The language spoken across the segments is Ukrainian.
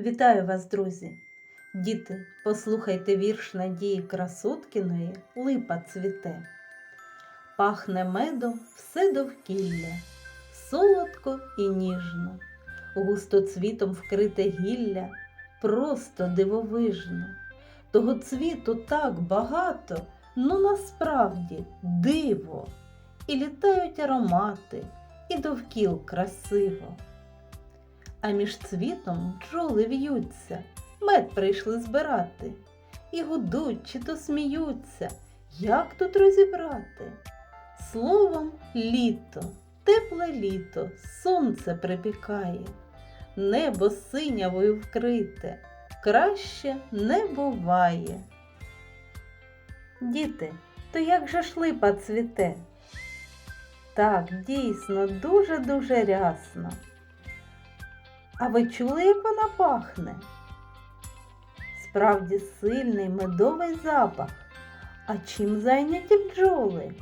Вітаю вас, друзі! Діти, послухайте вірш Надії Красоткіної Липа цвіте. Пахне медом все довкілля, солодко і ніжно, густо цвітом вкрите гілля, просто дивовижно. Того цвіту так багато, ну насправді диво. І літають аромати, і довкіл красиво. А між цвітом бджоли в'ються, мед прийшли збирати. І гудуть чи то сміються, як тут розібрати? Словом, літо, тепле літо, сонце припікає, небо синявою вкрите, краще не буває. Діти, то як же ж липа цвіте? Так, дійсно, дуже-дуже рясно. А ви чули, як вона пахне? Справді сильний медовий запах. А чим зайняті бджоли?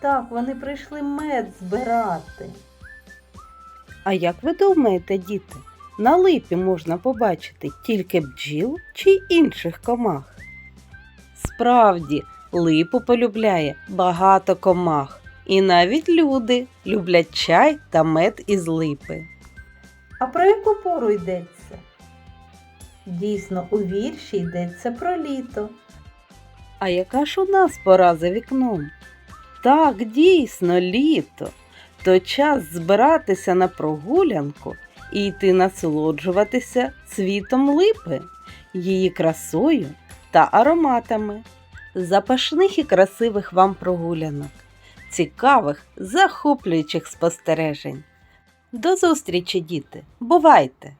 Так, вони прийшли мед збирати. А як ви думаєте, діти, на липі можна побачити тільки бджіл чи інших комах? Справді, липу полюбляє багато комах, і навіть люди люблять чай та мед із липи. А про яку пору йдеться? Дійсно, у вірші йдеться про літо. А яка ж у нас пора за вікном? Так, дійсно, літо. То час збиратися на прогулянку і йти насолоджуватися цвітом липи, її красою та ароматами. Запашних і красивих вам прогулянок, цікавих, захоплюючих спостережень. До зустрічі, діти! Бувайте!